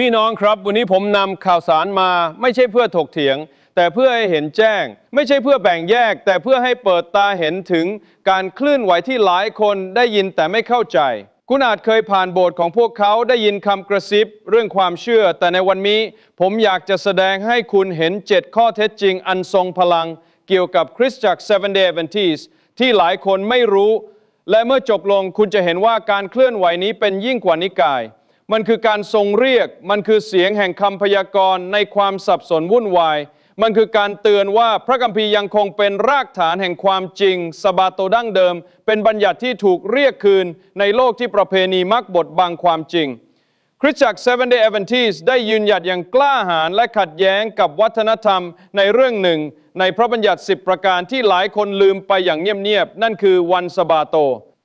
พี่น้องครับ วันนี้ผมนำข่าวสารมาไม่ใช่เพื่อถกเถียง แต่เพื่อให้เห็นแจ้ง ไม่ใช่เพื่อแบ่งแยก แต่เพื่อให้เปิดตาเห็นถึงการเคลื่อนไหวที่หลายคนได้ยินแต่ไม่เข้าใจ คุณอาจเคยผ่านโบสถ์ของพวกเขาได้ยินคำกระซิบเรื่องความเชื่อ แต่ในวันนี้ผมอยากจะแสดงให้คุณเห็นเจ็ดข้อเท็จจริง อันทรงพลัง เกี่ยวกับคริสตจักร Seven Day Adventist ที่หลายคนไม่รู้ และเมื่อจบลงคุณจะเห็นว่าการเคลื่อนไหวนี้เป็นยิ่งกว่านิกาย มันคือการทรงเรียก มันคือเสียงแห่งคำพยากรณ์ในความสับสนวุ่นวาย มันคือการเตือนว่าพระคัมภีร์ยังคงเป็นรากฐานแห่งความจริงสบาโตดั้งเดิม เป็นบัญญัติที่ถูกเรียกคืนในโลกที่ประเพณีมักบดบังความจริง คริสตจักร Seven Day Adventist ได้ยืนหยัดอย่างกล้าหาญและขัดแย้งกับวัฒนธรรมในเรื่องหนึ่ง ในพระบัญญัติ 10 ประการที่หลายคนลืมไปอย่างเงียบๆนั่นคือวันสบาโต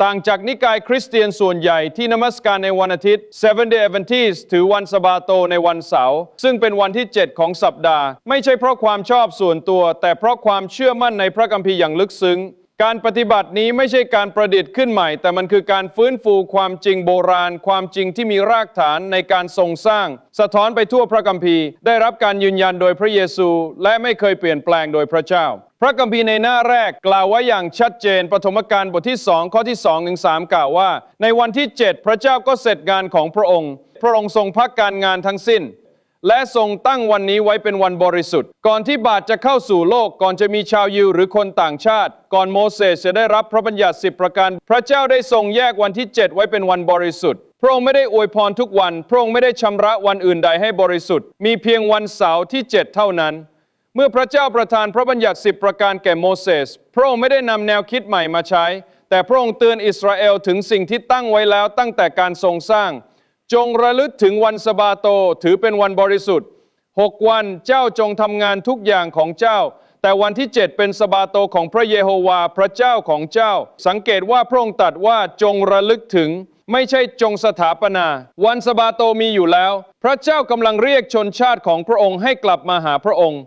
ต่างจากนิกายคริสเตียนส่วนใหญ่ที่นมัสการในวันอาทิตย์ Seven Day Adventist ถือวันสบาโตในวันเสาร์ซึ่งเป็นวันที่ 7 ของสัปดาห์ ไม่ใช่เพราะความชอบส่วนตัว แต่เพราะความเชื่อมั่นในพระคัมภีร์อย่างลึกซึ้งการปฏิบัตินี้ไม่ใช่การประดิษฐ์ขึ้นใหม่ แต่มันคือการฟื้นฟูความจริงโบราณ ความจริงที่มีรากฐานในการทรงสร้าง สะท้อนไปทั่วพระคัมภีร์ ได้รับการยืนยันโดยพระเยซู และไม่เคยเปลี่ยนแปลงโดยพระเจ้า ระคัมภีร์ในหน้าแรกกล่าวไว้อย่างชัดเจนปฐมกาลบทที่2ข้อที่2ถึง3กล่าวว่า ในวันที่ 7 พระเจ้าก็เสร็จงานของพระองค์ พระองค์ทรงพักการงานทั้งสิ้น และทรงตั้งวันนี้ไว้เป็นวันบริสุทธิ์ ก่อนที่บาปจะเข้าสู่โลกก่อนจะมีชาวยิวหรือคนต่างชาติ ก่อนโมเสสจะได้รับพระบัญญัติสิบประการพระเจ้าได้ทรงแยกวันที่ 7 ไว้เป็นวันบริสุทธิ์พระองค์ไม่ได้อวยพรทุกวัน พระองค์ไม่ได้ชำระวันอื่นใดให้บริสุทธิ์ มีเพียงวันเสาร์ที่ 7 เท่านั้น เมื่อพระเจ้าประทานพระบัญญัติสิบประการแก่โมเสส พระองค์ไม่ได้นำแนวคิดใหม่มาใช้ แต่พระองค์เตือนอิสราเอลถึงสิ่งที่ตั้งไว้แล้วตั้งแต่การทรงสร้าง จงระลึกถึงวันสะบาโตถือเป็นวันบริสุทธิ์หกวันเจ้าจงทำงานทุกอย่างของเจ้า แต่วันที่เจ็ดเป็นสบาโตของพระเยโฮวาพระเจ้าของเจ้า สังเกตว่าพระองค์ตรัดว่าจงระลึกถึงไม่ใช่จงสถาปนา วันสบาโตมีอยู่แล้ว พระเจ้ากำลังเรียกชนชาติของพระองค์ให้กลับมาหาพระองค์